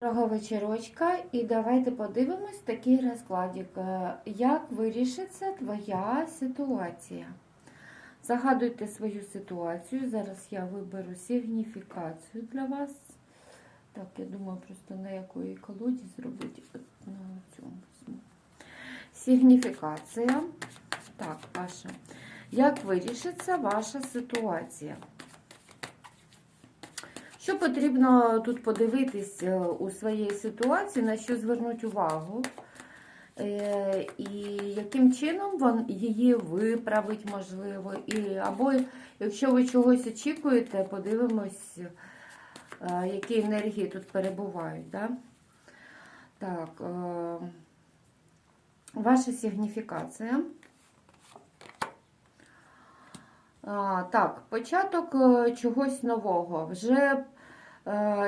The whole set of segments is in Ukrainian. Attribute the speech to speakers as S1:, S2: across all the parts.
S1: Дорога вечірочка, і давайте подивимось такий розкладик. Е, Як вирішиться твоя ситуація? Загадуйте свою ситуацію. Зараз я виберу сигніфікацію для вас. Так, я думаю, просто на якої колоді зробити на цьому. візьму. Сигніфікація. Так, ваша. Як вирішиться ваша ситуація? Що потрібно тут подивитись е, у своїй ситуації, на що звернути увагу, е, і яким чином її виправить, можливо, і, або якщо ви чогось очікуєте, подивимось, е, які енергії тут перебувають. Да? Так, ваша сигніфікація. Так, початок чогось нового. Вже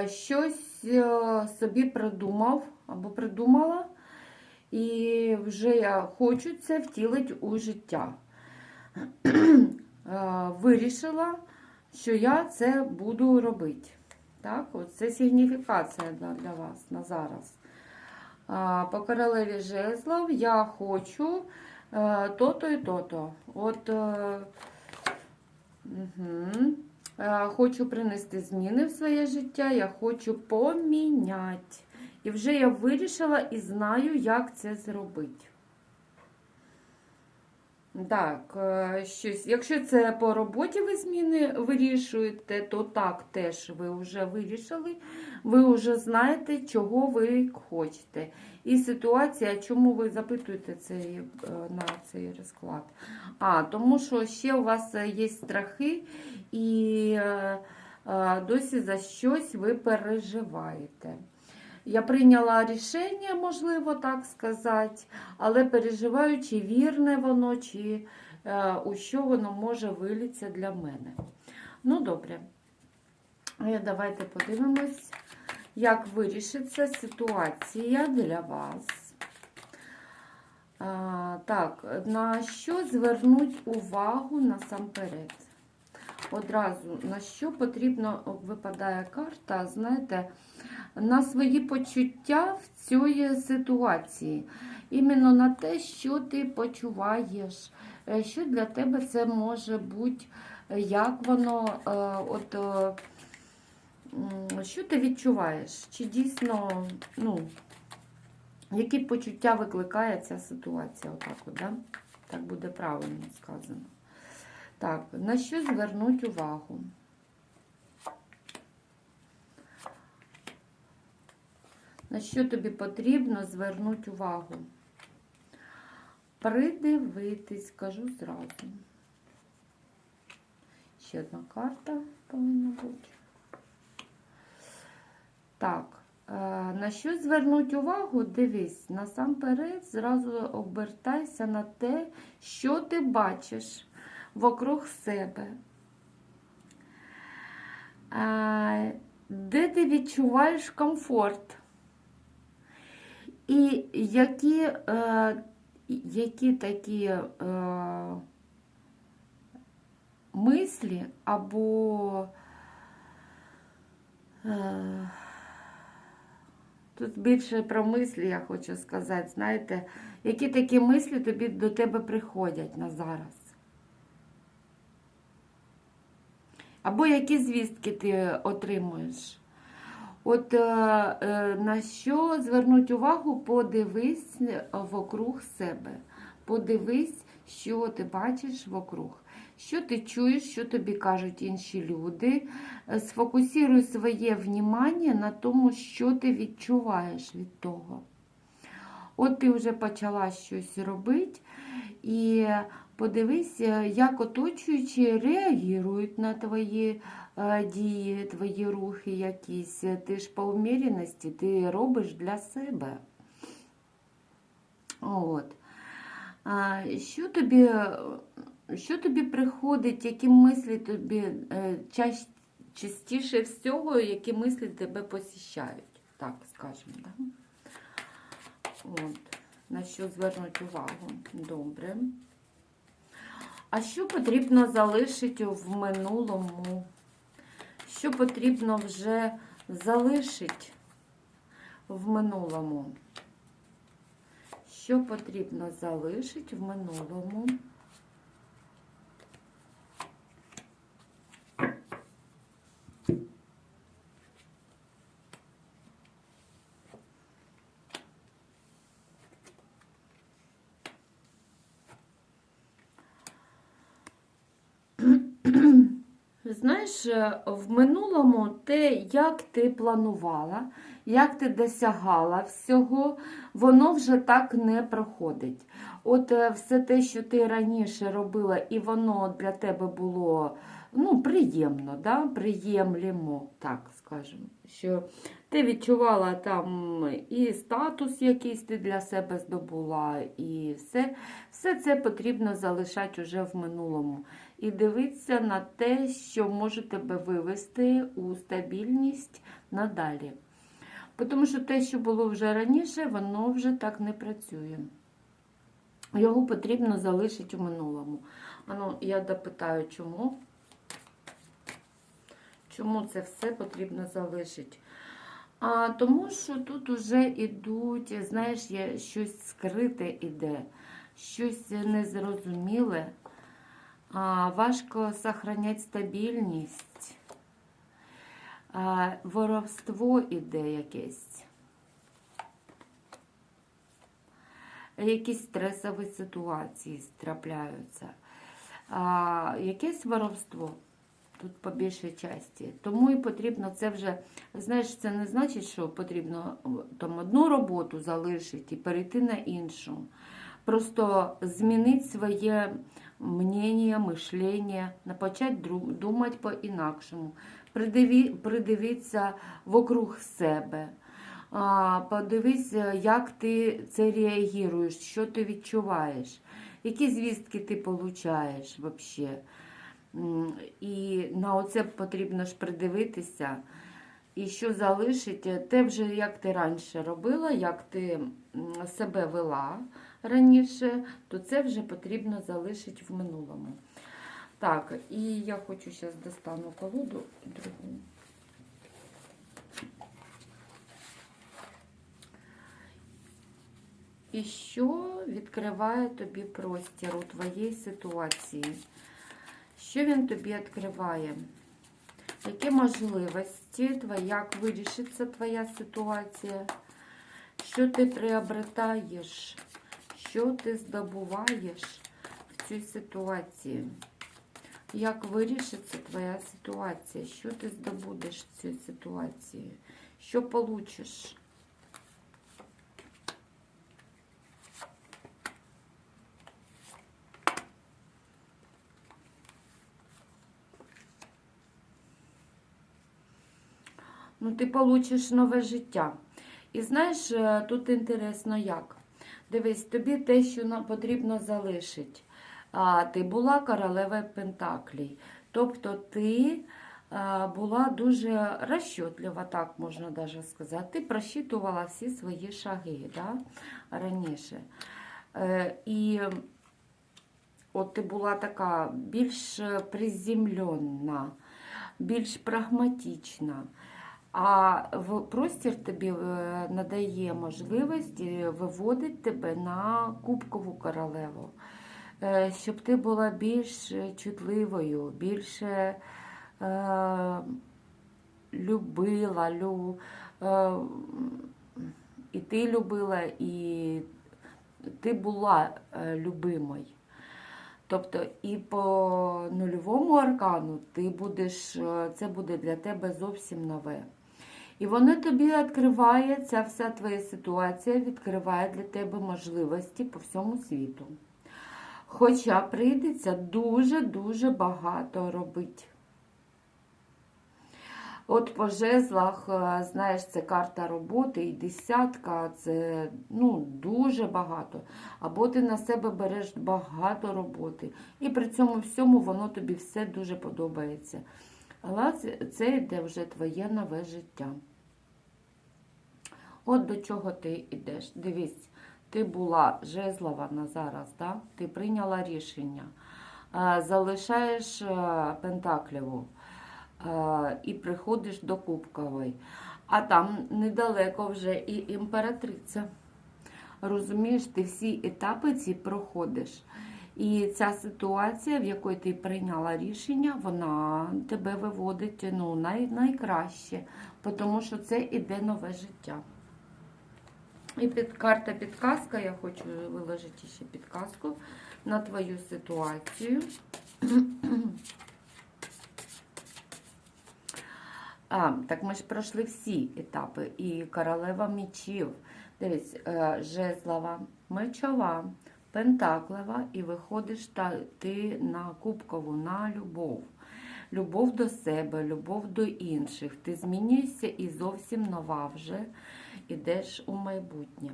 S1: щось е, собі придумав або придумала, і вже я хочу це втілити у життя. Е, Вирішила, що я це буду робити. Так, от це сигніфікація для, вас на зараз. По королеві жезлов я хочу е, то-то і то-то. От. е, Угу. Хочу принести зміни в своє життя, я хочу поміняти. І вже я вирішила і знаю, як це зробити. Так, е, щось. Якщо це по роботі ви зміни вирішуєте, то так теж ви вже вирішили. Ви вже знаєте, чого ви хочете. І ситуація, чому ви запитуєте цей, е, на цей розклад? А, тому що ще у вас є страхи, і е, е, досі за щось ви переживаєте. Я прийняла рішення, можливо так сказати, але переживаю, чи вірне воно, чи е, у що воно може вилітися для мене. Ну, добре. Давайте подивимось, як вирішиться ситуація для вас. А, так, на що звернуть увагу насамперед? Одразу на що потрібно випадає карта, знаєте, на свої почуття в цій ситуації. Іменно на те, що ти почуваєш, е, що для тебе це може бути, е, як воно, е, от, що ти відчуваєш? Чи дійсно, ну, які почуття викликає ця ситуація? Отак, от, да? так буде правильно сказано. Так, на що звернуть увагу? На що тобі потрібно звернути увагу? Придивитись, скажу зразу. Ще одна карта повинна бути. Так, е, на що звернуть увагу? Дивись, насамперед, зразу обертайся на те, що ти бачиш вокруг себе. Е, Де ти відчуваєш комфорт? І які, е, які такі е, мислі або е, тут більше про мислі я хочу сказати, знаєте, які такі мислі тобі до тебе приходять на зараз? Або які звістки ти отримуєш? От е, е, на що звернуть увагу, подивись вокруг себе. Подивись, що ти бачиш вокруг. Що ти чуєш, що тобі кажуть інші люди. Е, Сфокусируй своє внімання на тому, що ти відчуваєш від того. От ти вже почала щось робити, і подивись, як оточуючі реагують на твої дії, твої рухи якісь. Ти ж по уміряності ти робиш для себе. От. Що тобі, що тобі приходить, які мислі тобі е, чаще, частіше всього, які мислі тебе посіщають? Так, скажемо, да? От. На що звернути увагу? Добре. А що потрібно залишити в минулому? Що потрібно вже залишити? в минулому. Що потрібно залишити в минулому? Знаєш, е, в минулому те, як ти планувала, як ти досягала всього, воно вже так не проходить. От е, все те, що ти раніше робила, і воно для тебе було ну, приємно, да? приємлемо, так скажемо. Що ти відчувала там і статус якийсь ти для себе здобула, і все, все це потрібно залишати вже в минулому і дивитися на те, що може тебе вивести у стабільність надалі. Тому що те, що було вже раніше, воно вже так не працює. Його потрібно залишити у минулому. Ану, я допитаю, чому? Чому це все потрібно залишити? А, Тому що тут вже йдуть, знаєш, є щось скрите іде, щось незрозуміле. Важко сохранять стабільність. Воровство іде якесь. Якісь стресові ситуації трапляються. А, якесь воровство тут по більшій часті. Тому і потрібно це вже, знаєш, це не значить, що потрібно там одну роботу залишити і перейти на іншу. Просто змінити своє мнення, мишлення, почати думати по-інакшому, придивитися вокруг себе. Подивись, як ти це реагуєш, що ти відчуваєш, які звістки ти получаєш взагалі. І на оце потрібно ж придивитися. І що залишить, те вже як ти раніше робила, як ти себе вела раніше, то це вже потрібно залишити в минулому. Так, і я хочу зараз достану колоду другу. І що відкриває тобі простір у твоїй ситуації? Що він тобі відкриває? Які можливості, як вирішиться твоя ситуація? Що ти приобретаєш? Що ти здобуваєш в цій ситуації? Як вирішиться твоя ситуація? Що ти здобудеш в цій ситуації? Що получиш? Ну, ти получиш нове життя. І знаєш, е, тут інтересно як. Дивись, тобі те, що нам потрібно залишити. А, Ти була королевою Пентаклій. Тобто ти була дуже розчотлива, так можна навіть сказати. Ти просчитувала всі свої шаги да, раніше. Е, І от ти була така більш приземлена, більш прагматична. А простір тобі е, надає можливість е, виводити тебе на кубкову королеву, е, щоб ти була більш чутливою, більше е, любила, лю, е, і ти любила, і ти була любимою. Тобто і по нульовому аркану ти будеш, це буде для тебе зовсім нове. І воно тобі відкриває, ця вся твоя ситуація відкриває для тебе можливості по всьому світу. Хоча прийдеться дуже-дуже багато робити. От по жезлах, е, знаєш, це карта роботи і десятка, це ну, дуже багато. Або ти на себе береш багато роботи. І при цьому всьому воно тобі все дуже подобається. Але це йде вже твоє нове життя. От до чого ти йдеш. Дивись, ти була жезлова на зараз, да? ти прийняла рішення, залишаєш Пентакліву і приходиш до Кубкової. А там недалеко вже і імператриця. Розумієш, ти всі етапи ці проходиш. І ця ситуація, в якій ти прийняла рішення, вона тебе виводить ну, най, найкраще, тому що це іде нове життя. І під карта підказка, я хочу виложити ще підказку на твою ситуацію. А, так ми ж пройшли всі етапи. І королева мечів. Дивись, е, жезлова, мечова, пентаклева, і виходиш та, ти на кубкову, на любов. Любов до себе, любов до інших. Ти змінюєшся і зовсім нова вже ідеш у майбутнє.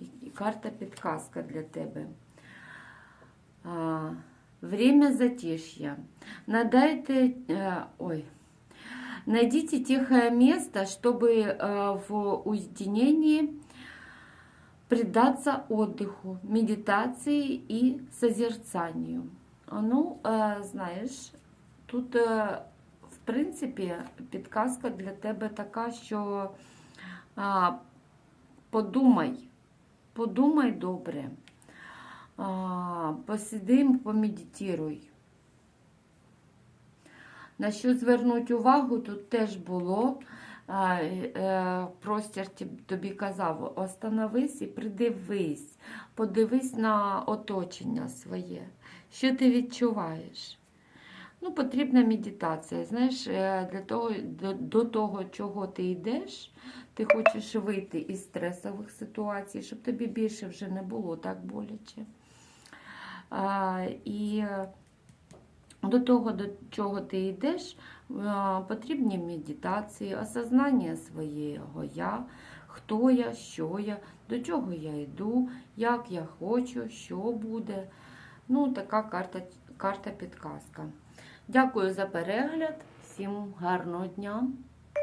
S1: І, і карта підказка для тебе. А, время затишья. Надайте, э, ой, найдите тихое место, чтобы э, в уединении предаться отдыху, медитации и созерцанию. А, Ну, э, знаєш, тут, е, в принципі, підказка для тебе така, що подумай, подумай добре. А, посиди, помедитуй. На що звернути увагу, тут теж було. А, е, простір тобі казав, остановись і придивись, подивись на оточення своє. Що ти відчуваєш? Ну, потрібна медитація. Знаєш, е, для того, до, до того, чого ти йдеш, ти хочеш вийти із стресових ситуацій, щоб тобі більше вже не було так боляче. А, і е, до того, до чого ти йдеш, е, потрібні медитації, осознання свого я, хто я, що я, до чого я йду, як я хочу, що буде. Ну, така карта, карта підказка. Дякую за перегляд. Всім гарного дня!